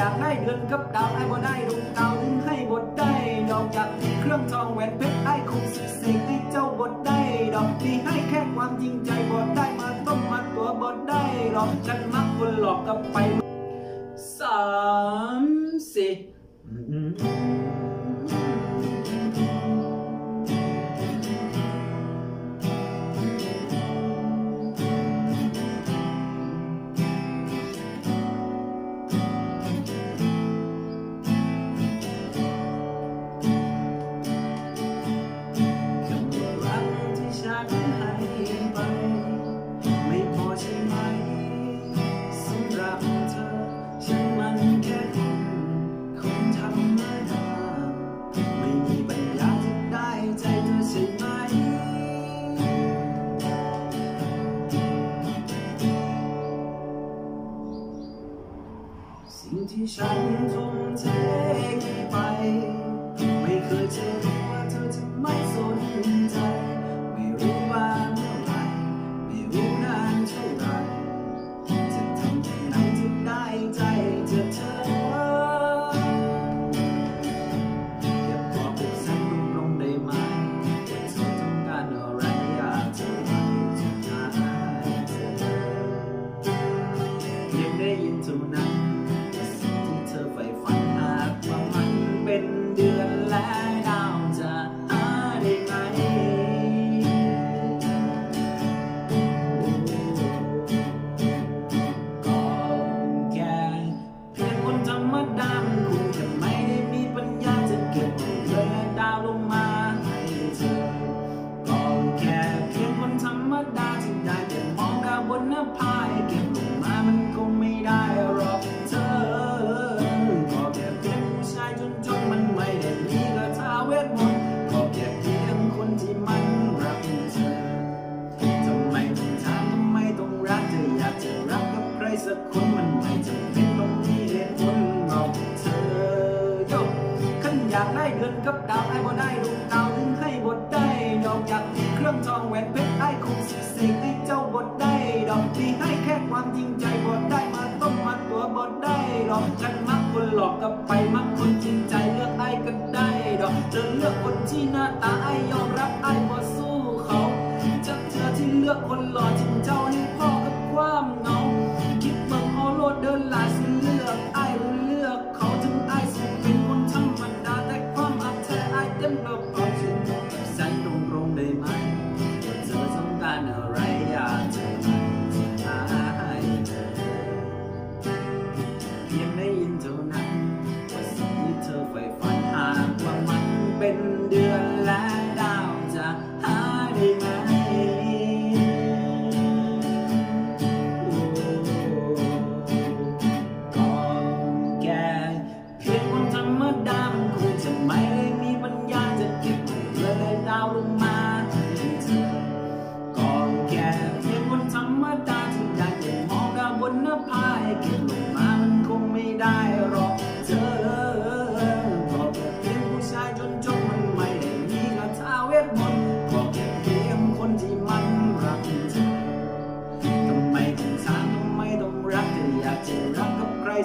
อยากได้เดินกับดาวไอ้บ่ได้ดวงดาวถึงให้บดได้ดอกจากเครื่องทองแหวนเพชรไอ้คงสิเสกให้เจ้าบดได้ดอกที่ให้แค่ความจริงใจบดได้มาต้มมาตัวบดได้หรอกฉันมักคนหลอกกับไปสามสี่ สิ่งที่ฉันทุ่มเทไป ไม่เคยเธอจะ ได้แต่มองดาวบนหน้าผาให้เก็บลงมามันคงไม่ได้หรอกเธอก็แค่เพียงผู้ชายจนๆมันไม่ได้มีคาถาเวทมนต์ก็แค่เพียงคนที่มันรักเธอทำไมต้องถามทำไมต้องรักเธออยากจะรักกับใครสักคนมันไม่จำเป็นต้องมีเหตุผลหรอกเธอโยกขันอยากได้เดือนกับดาวไอ้บ่ได้ดวงดาวถึงให้บดได้ดอกอยากมีเครื่องทองแหวนเพชร คงสิเสกให้เจ้าบดได้ดอกที่ให้แค่ความจริงใจบดได้มาต้มมาตัวบดได้ดอกฉันมักคนหลอกกับไปมักคนจริงใจเลือกไอ้ก็ได้ดอกจะเลือกคนที่หน้าตาไอ้ยอมรับไอ้บ่สู้เขาจะเจอที่เลือกคนหล่อจริงเจ้า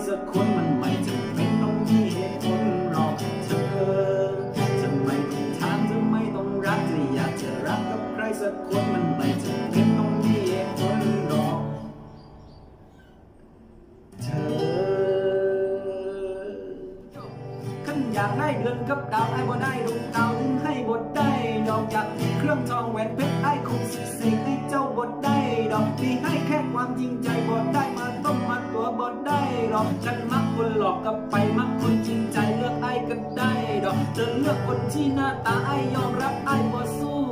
สักคนมันไม่จำเป็นต้องมีเหตุผลหรอกเธอทำไม่ต้องถามทำไม่ต้องรักแต่อยากจะรักกับใครสักคนมันไม่จำเป็นต้องมีเหตุผลหรอกเธอขันอยากได้เดือนกับดาวไอ้บ่ได้ดวงดาวถึงให้บดได้ดอกอยากเครื่องทองแหวนเพชรไอ้คงสิเสกให้เจ้าบด ดอกที่ให้แค่ความจริงใจบดได้มาต้มมาตัวบดได้หรอกฉันมักคนหลอกกับไปมักคนจริงใจเลือกไอ้กันได้ดอกเธอเลือกคนที่หน้าตาไอ้ยอมรับไอ้บ่สู้